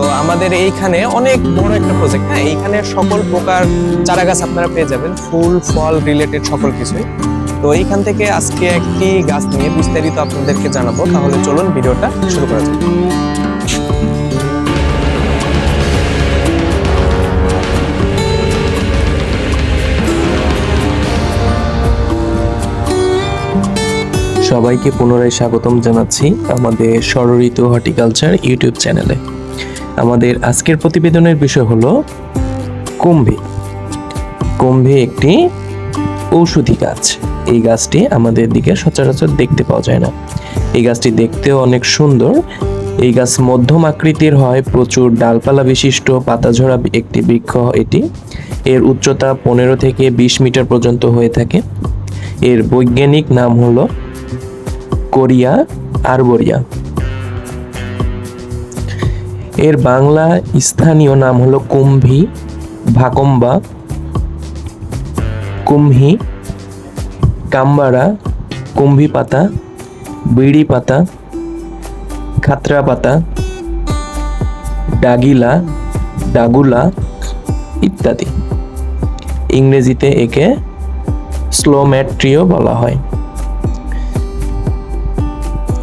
তো আমাদের এইখানে অনেক বড় একটা প্রজেক্ট হ্যাঁ এইখানে সকল প্রকার চারা গাছ আপনারা পেয়ে যাবেন, ফুল, ফল রিলেটেড সকল কিছুই। তো এইখান থেকে আজকে একটি গাছ নিয়ে বিস্তারিত আপনাদেরকে জানাব। তাহলে চলুন ভিডিওটা শুরু করা যাক। সবাইকে পুনরায় স্বাগতম জানাচ্ছি আমাদের ষড়ঋতু হর্টিকালচার ইউটিউব চ্যানেলে। আমাদের আজকের প্রতিবেদনের বিষয় হলো কুম্ভি। কুম্ভি একটি ঔষধি গাছ। এই গাছটি আমাদের দিকে সচরাচর দেখতে পাওয়া যায় না। এই গাছটি দেখতেও অনেক সুন্দর। এই গাছ মধ্যম আকৃতির হয়, প্রচুর ডালপালা বিশিষ্ট, পাতাঝরা একটি বৃক্ষ এটি। এর উচ্চতা পনেরো থেকে বিশ মিটার পর্যন্ত হয়ে থাকে। এর বৈজ্ঞানিক নাম হলো কোরিয়া আরবরিয়া। এর বাংলা স্থানীয় নাম হলো কুম্ভি, ভাকম্বা কুম্ভি কাম্বারা কুম্ভি পাতা বিড়ি পাতা খাতরা পাতা ডাগিলা, ডাগুলা ইত্যাদি। ইংরেজিতে একে স্লোম্যাট্রিও বলা হয়।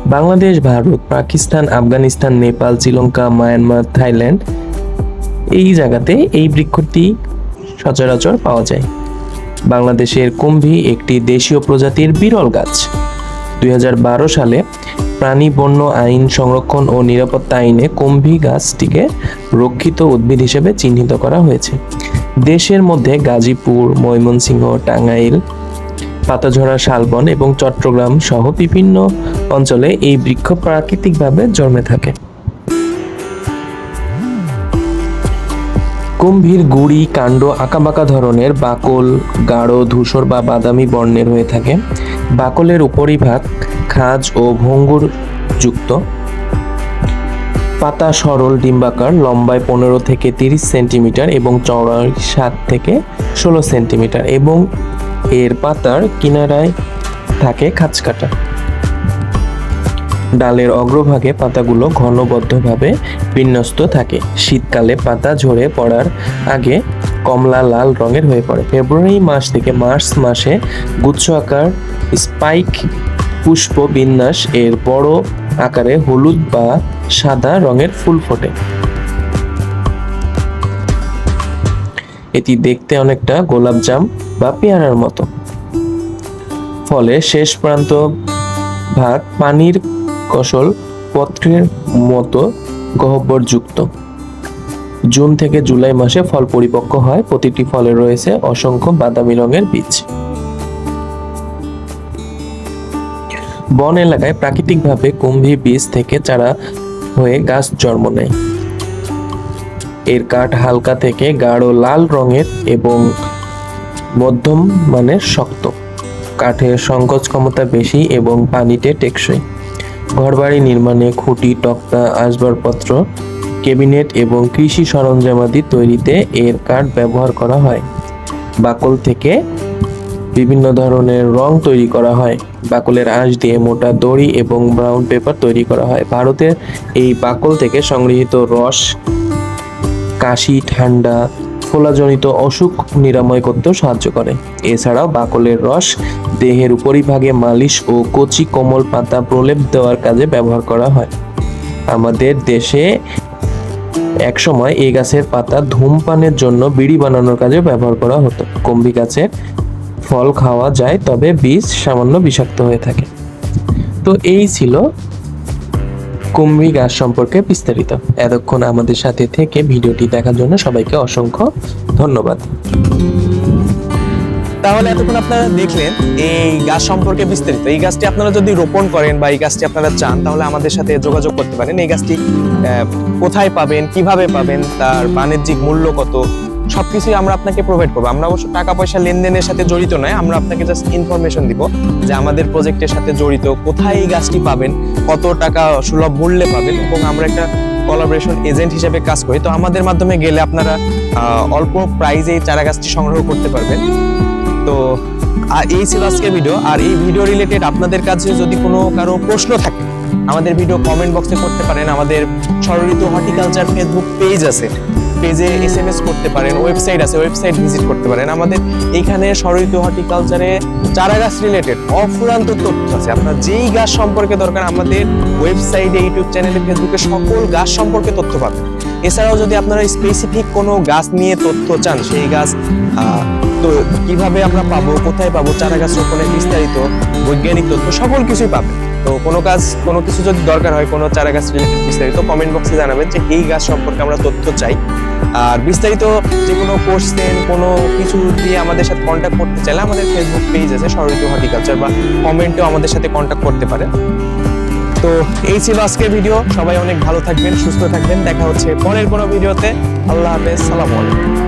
বাংলাদেশ, ভারত, পাকিস্তান, আফগানিস্তান, নেপাল, শ্রীলঙ্কা, মায়ানমার, থাইল্যান্ড এই জায়গাতে এই বৃক্ষটি সচরাচর পাওয়া যায়। বাংলাদেশের কুম্ভি একটি দেশীয় প্রজাতির বিরল গাছ। দুই হাজার বারো সালে প্রাণী বন্য আইন সংরক্ষণ ও নিরাপত্তা আইনে কুম্ভি গাছটিকে রক্ষিত উদ্ভিদ হিসেবে চিহ্নিত করা হয়েছে। দেশের মধ্যে গাজীপুর, ময়মনসিংহ, টাঙ্গাইল পাতাঝরা, শালবন এবং চট্টগ্রাম সহ বিভিন্ন অঞ্চলে এই বৃক্ষ প্রাকৃতিকভাবে জন্মে থাকে। কুম্ভীর, গুড়ি, কাণ্ড, আঁকাবাঁকা ধরনের বাকল, গাঢ় ধূসর বা বাদামি বর্ণের হয়ে থাকে। বাকলের উপরিভাগ খাঁজ ও ভঙ্গুর যুক্ত। পাতা সরল ডিম্বাকার, লম্বায় পনেরো থেকে তিরিশ সেন্টিমিটার এবং চওড়ায় সাত থেকে ষোলো সেন্টিমিটার এবং এর পাতার কিনারায় থাকে খাঁচকাটা। ডালের অগ্রভাগে পাতাগুলো ঘনবদ্ধভাবে বিন্যস্ত থাকে। শীতকালে পাতা ঝরে পড়ার আগে কমলা লাল রঙের হয়ে পড়ে। ফেব্রুয়ারি মাস থেকে মার্চ মাসে গুচ্ছ আকার স্পাইক পুষ্প বিন্যাস এর বড় আকারে হলুদ বা সাদা রঙের ফুল ফোটে। এটি দেখতে অনেকটা গোলাপজাম বা পেয়ারার মতো। ফলে শেষ প্রান্ত ভাগ পানির কসল পত্রের মতো গহ্বরযুক্ত। জুন থেকে জুলাই মাসে ফল পরিপক্ক হয়। প্রতিটি ফলে রয়েছে অসংখ্য বাদামি রঙের বীজ। বন এলাকায় প্রাকৃতিকভাবে কুম্ভী বীজ থেকে চারা হয়ে গাছ জন্ম নেয়। এর কাঠ হালকা থেকে গাঢ় লাল রঙের এবং মধ্যম মানের শক্ত। কাঠের সংকোচ ক্ষমতা বেশি এবং পানিতে টেকসই। ঘরবাড়ি নির্মাণে খুঁটি তক্তা আসবাবপত্র, ক্যাবিনেট এবং কৃষি সরঞ্জামাদি তৈরিতে এর কাঠ ব্যবহার করা হয়। বাকল থেকে বিভিন্ন ধরনের রং তৈরি করা হয়। বাকলের আঁশ দিয়ে মোটা দড়ি এবং ব্রাউন পেপার তৈরি করা হয়। ভারতের এই বাকল থেকে সংগৃহীত রস, কাশি, ঠান্ডা ফোলাজনিত অসুখ নিরাময় করতেও সাহায্য করে। এছাড়াও বাকলের রস, দেহের উপরিভাগে মালিশ ও কচি কোমল পাতা প্রলেপ দেওয়ার কাজে ব্যবহার করা হয়। আমাদের দেশে একসময় এই গাছের পাতা ধূমপানের জন্য বিড়ি বানানোর কাজে ব্যবহার করা হতো। কম্বি গাছের ফল খাওয়া যায়, তবে বীজ সামান্য বিষাক্ত হয়ে থাকে। তো এই ছিল কুমড়ি গাছ সম্পর্কে বিস্তারিত। এতক্ষণ আমাদের সাথে থেকে ভিডিওটি দেখার জন্য সবাইকে অসংখ্য ধন্যবাদ। তাহলে এতক্ষণ আপনারা দেখলেন, এই গাছ সম্পর্কে বিস্তারিত। এই গাছটি আপনারা যদি রোপণ করেন বা এই গাছটি আপনারা চান, তাহলে আমাদের সাথে যোগাযোগ করতে পারেন। এই গাছটি কোথায় পাবেন, কীভাবে পাবেন, তার বাণিজ্যিক মূল্য কত সবকিছুই আমরা আপনাকে প্রোভাইড করব। আমরা অবশ্য টাকা পয়সা লেনদেনের সাথে জড়িত নয়, আমরা আপনাকে জাস্ট ইনফরমেশন দিব যে আমাদের প্রজেক্টের সাথে জড়িত, কোথায় এই গাছটি পাবেন, কত টাকা সুলভ মূল্যে পাবেন এবং আমরা একটা কোলাবোরেশন এজেন্ট হিসেবে কাজ করি। তো আমাদের মাধ্যমে গেলে আপনারা অল্প প্রাইজে এই চারা গাছটি সংগ্রহ করতে পারবেন। তো আর এই ছিল আজকের ভিডিও আর এই ভিডিও রিলেটেড আপনাদের কাছে যদি কোনো কারও প্রশ্ন থাকে, আমাদের ভিডিও কমেন্ট বক্সে করতে পারেন। আমাদের সরঋতু হর্টিকালচার ফেসবুক পেজ আছে। পেজে এস এম এস করতে পারেন ওয়েবসাইট আছে ওয়েবসাইট ভিজিট করতে পারেন। আমাদের এইখানে সরঋতু হর্টিকালচারে চারা গাছ রিলেটেড অফুরান্ত তথ্য আছে। আপনার যেই গাছ সম্পর্কে দরকার, আমাদের ওয়েবসাইটে ইউটিউব চ্যানেলে ফেসবুকে সকল গাছ সম্পর্কে তথ্য পাবেন। এছাড়াও যদি আপনারা স্পেসিফিক কোনো গাছ নিয়ে তথ্য চান, সেই গাছ তো কীভাবে আমরা পাবো, কোথায় পাবো, চারা গাছ রোপণের বিস্তারিত, বৈজ্ঞানিক তথ্য, সকল কিছুই পাবেন। তো কোনো কাজ, কোনো কিছু যদি দরকার হয়, কোনো চারা গাছ রিলেটেড বিস্তারিত কমেন্ট বক্সে জানাবেন যে এই গাছ সম্পর্কে আমরা তথ্য চাই। আর বিস্তারিত যে কোনো কোর্সেন কোনো কিছু দিয়ে আমাদের সাথে কন্ট্যাক্ট করতে চাইলে আমাদের ফেসবুক পেজ আছে সরঋতু হর্টিকালচার বা কমেন্টেও আমাদের সাথে কন্ট্যাক্ট করতে পারেন। তো এই ছিল আজকের ভিডিও সবাই অনেক ভালো থাকবেন, সুস্থ থাকবেন। দেখা হচ্ছে পরের কোনো ভিডিওতে আল্লাহ হাফেজ, সালাম আলাইকুম।